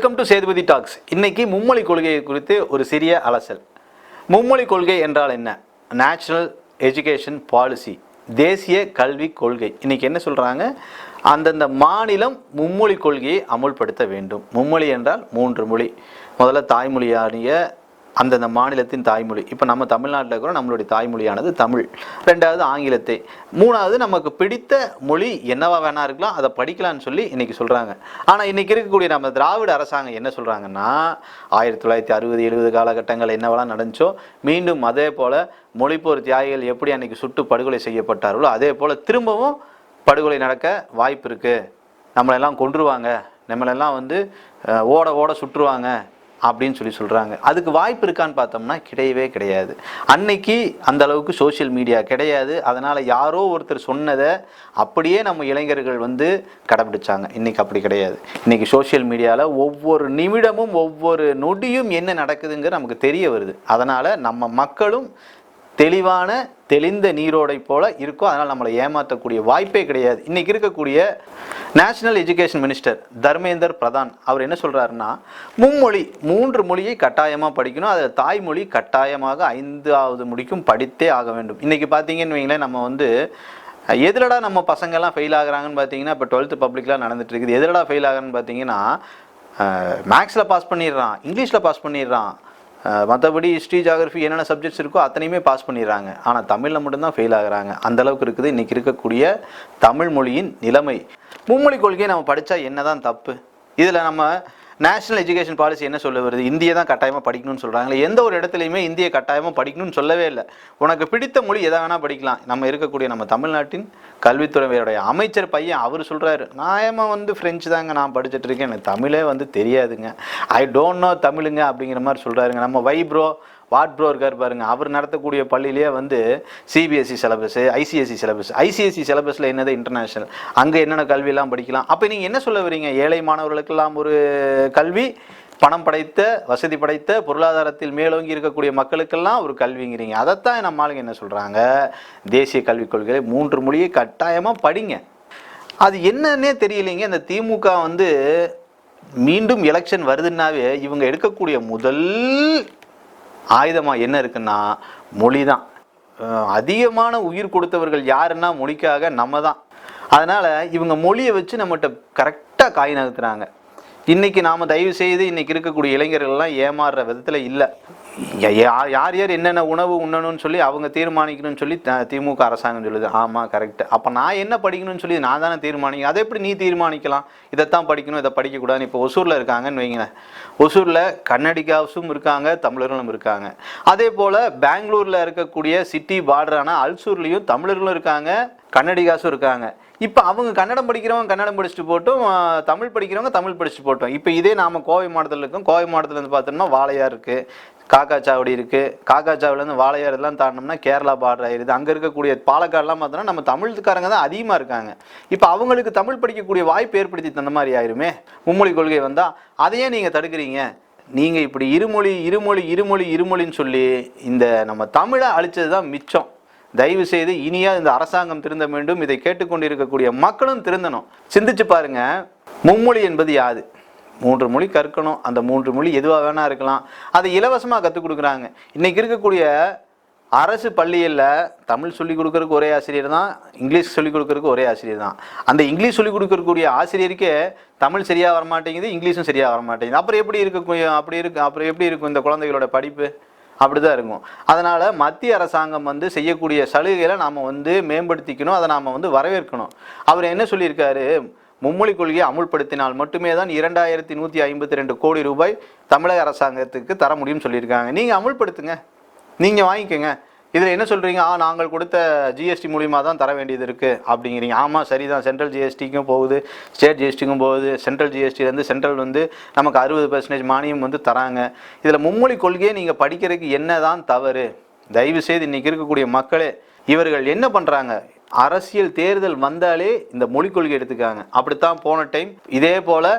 Welcome to Sethupathi tax இன்னைக்கு மும்மொழி கொள்கை குறித்து ஒரு சிறிய அலசல். மும்மொழி கொள்கை என்றால் என்ன? நேஷனல் எஜுகேஷன் பாலிசி தேசிய கல்விக் கொள்கை. இன்னைக்கு என்ன சொல்கிறாங்க அந்தந்த மாநிலம் மும்மொழி கொள்கையை அமுல்படுத்த வேண்டும். மும்மொழி என்றால் மூன்று மொழி. முதல்ல தாய்மொழியானிய அந்தந்த மாநிலத்தின் தாய்மொழி. இப்போ நம்ம தமிழ்நாட்டில் இருக்கிறோம் நம்மளுடைய தாய்மொழியானது தமிழ். ரெண்டாவது ஆங்கிலத்தை. மூணாவது நமக்கு பிடித்த மொழி என்னவா வேணா இருக்கலாம் அதை படிக்கலாம்னு சொல்லி இன்னைக்கு சொல்கிறாங்க ஆனால் இன்னைக்கு இருக்கக்கூடிய நம்ம திராவிட அரசாங்கம் என்ன சொல்கிறாங்கன்னா ஆயிரத்தி தொள்ளாயிரத்தி அறுபது எழுபது காலகட்டங்கள் என்னவெல்லாம் நடந்துச்சோ மீண்டும் அதே போல் மொழிப்போர் தியாகிகள் எப்படி அன்னைக்கு சுட்டு படுகொலை செய்யப்பட்டார்களோ அதே போல் திரும்பவும் படுகொலை நடக்க வாய்ப்பு இருக்குது நம்மளெல்லாம் கொன்றுவாங்க. நம்மளெல்லாம் வந்து ஓட ஓட சுற்றுவாங்க. அப்படின்னு சொல்லி சொல்கிறாங்க அதுக்கு வாய்ப்பு இருக்கான்னு பார்த்தோம்னா கிடையவே கிடையாது. அன்னைக்கு அந்த அளவுக்கு சோஷியல் மீடியா கிடையாது. அதனால் யாரோ ஒருத்தர் சொன்னதை அப்படியே நம்ம இளைஞர்கள் வந்து கடைபிடிச்சாங்க இன்றைக்கி அப்படி கிடையாது. இன்னைக்கு சோஷியல் மீடியாவில் ஒவ்வொரு நிமிடமும் ஒவ்வொரு நொடியும் என்ன நடக்குதுங்க நமக்கு தெரிய வருது. அதனால் நம்ம மக்களும் தெளிவான தெளிந்த நீரோடை போல இருக்கும் அதனால் நம்மளை ஏமாற்றக்கூடிய வாய்ப்பே கிடையாது. இன்னைக்கு இருக்கக்கூடிய national education minister Dharmendra Pradhan அவர் என்ன சொல்கிறாருன்னா மும்மொழி மூன்று மொழியை கட்டாயமாக படிக்கணும். அதில் தாய்மொழி கட்டாயமாக ஐந்தாவது முடிக்கும் படித்தே ஆக வேண்டும். இன்றைக்கி பார்த்தீங்கன்னு வைங்களேன் நம்ம வந்து எதிலடா நம்ம பசங்கெல்லாம் ஃபெயில் ஆகுறாங்கன்னு பார்த்தீங்கன்னா இப்போ டுவெல்த்து பப்ளிக்லாம் நடந்துட்டு இருக்குது. எதுலடா ஃபெயில் ஆகுறான்னு பார்த்தீங்கன்னா மேக்ஸில் பாஸ் பண்ணிடுறான் இங்கிலீஷில் பாஸ் பண்ணிடுறான். மற்றபடி ஹிஸ்ட்ரி ஜாகிரஃபி என்னென்ன சப்ஜெக்ட்ஸ் இருக்கோ அத்தனையுமே பாஸ் பண்ணிடுறாங்க. ஆனால் தமிழில் மட்டும்தான் ஃபெயில் ஆகிறாங்க. அந்தளவுக்கு இருக்குது. இன்றைக்கி இருக்கக்கூடிய தமிழ் மொழியின் நிலைமை. மும்மொழி கொள்கையை நம்ம படித்தா என்னதான் தப்பு? இதில் நம்ம நேஷனல் எஜுகேஷன் பாலிசி என்ன சொல்ல வருது? இந்தியை தான் கட்டாயமாக படிக்கணும்னு சொல்கிறாங்களே எந்த ஒரு இடத்துலையுமே இந்தியை கட்டாயமாக படிக்கணும்னு சொல்லவே இல்லை. உனக்கு பிடித்த மொழி எதை வேணால் படிக்கலாம். நம்ம இருக்கக்கூடிய நம்ம தமிழ்நாட்டின் கல்வித்துறையுடைய அமைச்சர் பையன் அவர் சொல்கிறாரு நான் வந்து ஃப்ரெஞ்சு தாங்க நான் படிச்சுட்டு இருக்கேன். எனக்கு தமிழே வந்து தெரியாதுங்க. ஐ டோன்ட் நோ தமிழுங்க அப்படிங்கிற மாதிரி சொல்கிறாருங்க நம்ம வைப்ரோ வார்ட் ப்ரோ இருக்கார் பாருங்க. அவர் நடத்தக்கூடிய பள்ளியிலேயே வந்து CBSE syllabus ICSE syllabus ICSE சிலபஸில் என்னது இன்டர்நேஷ்னல் அங்கே என்னென்ன கல்வியெல்லாம் படிக்கலாம்? அப்போ நீங்கள் என்ன சொல்ல வரீங்க? ஏழை மாணவர்களுக்கெல்லாம் ஒரு கல்வி பணம் படைத்த வசதி படைத்த பொருளாதாரத்தில் மேலோங்கி இருக்கக்கூடிய மக்களுக்கெல்லாம் ஒரு கல்விங்கிறீங்க. அதைத்தான் நம்ம ஆளுங்க என்ன சொல்கிறாங்க தேசிய கல்விக் கொள்கையை மூன்று மொழியை கட்டாயமாக படிங்க. அது என்னன்னே தெரியலைங்க. இந்த திமுக வந்து மீண்டும் எலெக்ஷன் வருதுன்னாவே இவங்க எடுக்கக்கூடிய முதல் ஆயுதமாக என்ன இருக்குன்னா மொழி தான் அதிகமான உயிர் கொடுத்தவர்கள் யாருன்னா மொழிக்காக நம்ம தான் அதனால் இவங்க மொழியை வச்சு நம்மகிட்ட கரெக்டாக காய் நகர்த்துறாங்க. இன்னைக்கு நாம் தயவு செய்து இன்னைக்கு இருக்கக்கூடிய இளைஞர்கள்லாம் ஏமாறுற விதத்தில் இல்லை. யார் யார் யார் என்னென்ன உணவு உண்ணணும்னு சொல்லி அவங்க தீர்மானிக்கணும்னு சொல்லி த- திமுக அரசாங்கம் சொல்லுது. ஆமாம் கரெக்ட் அப்போ நான் என்ன படிக்கணும்னு சொல்லி நான் தானே தீர்மானிக்க அதை எப்படி நீ தீர்மானிக்கலாம்? இதைத்தான் படிக்கணும் இதை படிக்கக்கூடாதுன்னு இப்போ ஒசூரில் இருக்காங்கன்னு வைங்களேன். ஒசூரில் கன்னடிகாஸும் இருக்காங்க தமிழர்களும் இருக்காங்க. அதே போல் பெங்களூரில் இருக்கக்கூடிய சிட்டி பார்டரான அல்சூர்லேயும் தமிழர்களும் இருக்காங்க கன்னடிகாஸும் இருக்காங்க. இப்போ அவங்க கன்னடம் படிக்கிறவங்க கன்னடம் படிச்சுட்டு போட்டும் தமிழ் படிக்கிறவங்க தமிழ் படிச்சுட்டு போட்டோம். இப்போ இதே நாம கோவை மாவட்டத்தில் இருக்கோம். கோவை மாவட்டத்தில் வந்து பார்த்தோம்னா வாழையார் இருக்குது காக்காச்சாவடி இருக்குது காக்காச்சாவடிலேருந்து வாழையார் இதெல்லாம் தாண்டினோம்னா கேரளா பார்டர் ஆயிருது. அங்கே இருக்கக்கூடிய பாலக்காடுலாம் பார்த்தோம்னா நம்ம தமிழ்காரங்க தான் அதிகமாக இருக்காங்க. இப்போ அவங்களுக்கு தமிழ் படிக்கக்கூடிய வாய்ப்பு ஏற்படுத்தி தந்த மாதிரி ஆயிருமே. மும்மொழி கொள்கை வந்தால் அதையே நீங்கள் தடுக்கிறீங்க. நீங்கள் இப்படி இருமொழி இருமொழி இருமொழி இருமொழின்னு சொல்லி இந்த நம்ம தமிழை அழிச்சது தான் மிச்சம். தயவு செய்து இனியா இந்த அரசாங்கம் திருந்த வேண்டும். இதை கேட்டுக்கொண்டிருக்கக்கூடிய மக்களும் திருந்தணும். சிந்திச்சு பாருங்க. மும்மொழி என்பது யாது? மூன்று மொழி கற்கணும். அந்த மூன்று மொழி எதுவாக வேணா இருக்கலாம். அதை இலவசமாக கற்றுக் கொடுக்குறாங்க. இன்னைக்கு இருக்கக்கூடிய அரசு பள்ளியில் தமிழ் சொல்லிக் கொடுக்கறதுக்கு ஒரே ஆசிரியர் தான் இங்கிலீஷ் சொல்லிக் கொடுக்கறதுக்கு ஒரே ஆசிரியர் தான். அந்த இங்கிலீஷ் சொல்லிக் கொடுக்கக்கூடிய ஆசிரியருக்கே தமிழ் சரியாக வரமாட்டேங்குது இங்கிலீஷும் சரியாக வரமாட்டேங்குது. அப்புறம் எப்படி இருக்கு அப்படி இருக்கு அப்புறம் எப்படி இருக்கும் இந்த குழந்தைகளோட படிப்பு? அப்படிதான் இருக்கும். அதனால் மத்திய அரசாங்கம் வந்து செய்யக்கூடிய சலுகைகளை நாம் வந்து மேம்படுத்திக்கணும் அதை நாம் வந்து வரவேற்கணும். அவர் என்ன சொல்லியிருக்காரு? மும்மொழி கொள்கையை அமுல்படுத்தினால் மட்டுமே தான் இரண்டாயிரத்தி நூற்றி ஐம்பத்தி ரெண்டு கோடி ரூபாய் தமிழக அரசாங்கத்துக்கு தர முடியும்னு சொல்லியிருக்காங்க. நீங்கள் அமுல்படுத்துங்க. நீங்கள் வாங்கிக்கோங்க. இதில் என்ன சொல்கிறீங்க ஆ நாங்கள் கொடுத்த ஜிஎஸ்டி மூலிமா தான் தர வேண்டியது இருக்குது அப்படிங்கிறீங்க. ஆமாம் சரி தான் சென்ட்ரல் ஜிஎஸ்டிக்கும் போகுது. ஸ்டேட் ஜிஎஸ்டிக்கும் போகுது. சென்ட்ரல் ஜிஎஸ்டிலேருந்து சென்ட்ரல் வந்து நமக்கு அறுபது பர்சன்டேஜ் மானியம் வந்து தராங்க. இதில் மும்மொழி கொள்கையை நீங்கள் படிக்கிறதுக்கு என்ன தான் தவறு? தயவு செய்து இன்றைக்கி இருக்கக்கூடிய மக்களே இவர்கள் என்ன பண்ணுறாங்க அரசியல் தேர்தல் வந்தாலே இந்த மொழிக் கொள்கை எடுத்துக்காங்க. அப்படித்தான் போன டைம் இதே போல்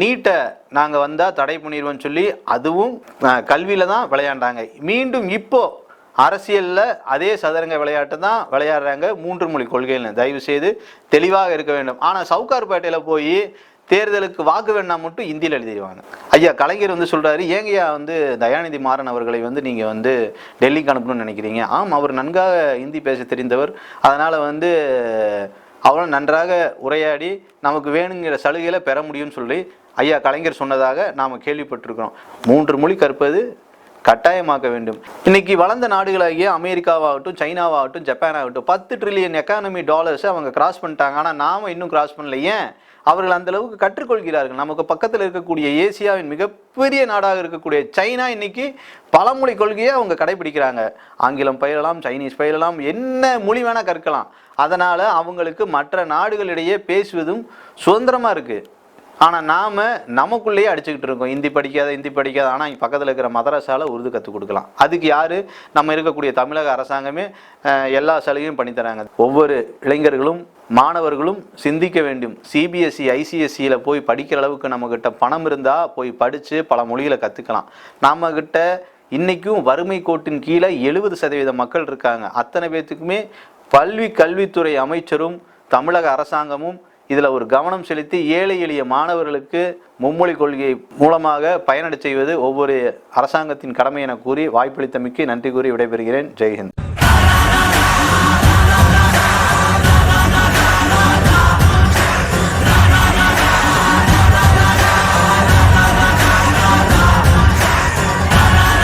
நீட்டை நாங்கள் வந்தால் தடை பண்ணிடுவோம்னு சொல்லி அதுவும் கல்வியில் தான் விளையாண்டாங்க. மீண்டும் இப்போது அரசியலில் அதே சதுரங்க விளையாட்டு தான் விளையாடுறாங்க மூன்று மொழி கொள்கையில். தயவு செய்து தெளிவாக இருக்க வேண்டும். ஆனால் சவுகார்பேட்டையில் போய் தேர்தலுக்கு வாக்கு வேணா மட்டும் இந்தியில் எழுதிடுவாங்க. ஐயா கலைஞர் வந்து சொல்கிறாரு ஏங்கய்யா வந்து தயாநிதி மாறன் அவர்களை வந்து நீங்கள் வந்து டெல்லிக்கு அனுப்பணும்னு நினைக்கிறீங்க? ஆம் அவர் நன்காக இந்தி பேச தெரிந்தவர். அதனால் வந்து அவரும் நன்றாக உரையாடி நமக்கு வேணுங்கிற சலுகையில் பெற முடியும்னு சொல்லி ஐயா கலைஞர் சொன்னதாக நாம் கேள்விப்பட்டிருக்கிறோம். மூன்று மொழி கற்பது கட்டாயமாக்க வேண்டும். இன்னைக்கு வளர்ந்த நாடுகளாகிய அமெரிக்காவாகட்டும் சைனாவாகட்டும் ஜப்பானாகட்டும் பத்து ட்ரில்லியன் எக்கானமி டாலர்ஸை அவங்க கிராஸ் பண்ணிட்டாங்க. ஆனால் நாம இன்னும் கிராஸ் பண்ணல. ஏன்? அவர்கள் அந்த அளவுக்கு கற்றுக்கொள்கிறார்கள். நமக்கு பக்கத்தில் இருக்கக்கூடிய ஏசியாவின் மிகப்பெரிய நாடாக இருக்கக்கூடிய சைனா இன்னைக்கு பழமொழி கொள்கையை அவங்க கடைபிடிக்கிறாங்க. ஆங்கிலம் பயிலலாம் சைனீஸ் பயிலலாம் என்ன மொழி வேணால் கற்கலாம். அதனால் அவங்களுக்கு மற்ற நாடுகளிடையே பேசுவதும் சுதந்திரமாக இருக்குது ஆனால் நாம் நமக்குள்ளேயே அடிச்சுக்கிட்டு இருக்கோம். ஹிந்தி படிக்காத ஹிந்தி படிக்காத. ஆனால் இங்கே பக்கத்தில் இருக்கிற மதரசால உருது கற்றுக் கொடுக்கலாம். அதுக்கு யார்? நம்ம இருக்கக்கூடிய தமிழக அரசாங்கமே எல்லா சலுகையும் பண்ணித்தராங்க ஒவ்வொரு இளைஞர்களும் மாணவர்களும் சிந்திக்க வேண்டும். சிபிஎஸ்சி ஐசிஎஸ்சியில் போய் படிக்கிற அளவுக்கு நம்மக்கிட்ட பணம் இருந்தால் போய் படித்து பல மொழிகளை கற்றுக்கலாம் நம்மக்கிட்ட இன்றைக்கும் வறுமை கோட்டின் கீழே எழுபது சதவீத மக்கள் இருக்காங்க. அத்தனை பேர்த்துக்குமே பல்வி கல்வித்துறை அமைச்சரும் தமிழக அரசாங்கமும் இதில் ஒரு கவனம் செலுத்தி ஏழை எளிய மாணவர்களுக்கு மும்மொழி கொள்கை மூலமாக பயனடை செய்வது ஒவ்வொரு அரசாங்கத்தின் கடமை என கூறி வாய்ப்பளித்தமைக்கு நன்றி கூறி விடைபெறுகிறேன். ஜெய்ஹிந்த்.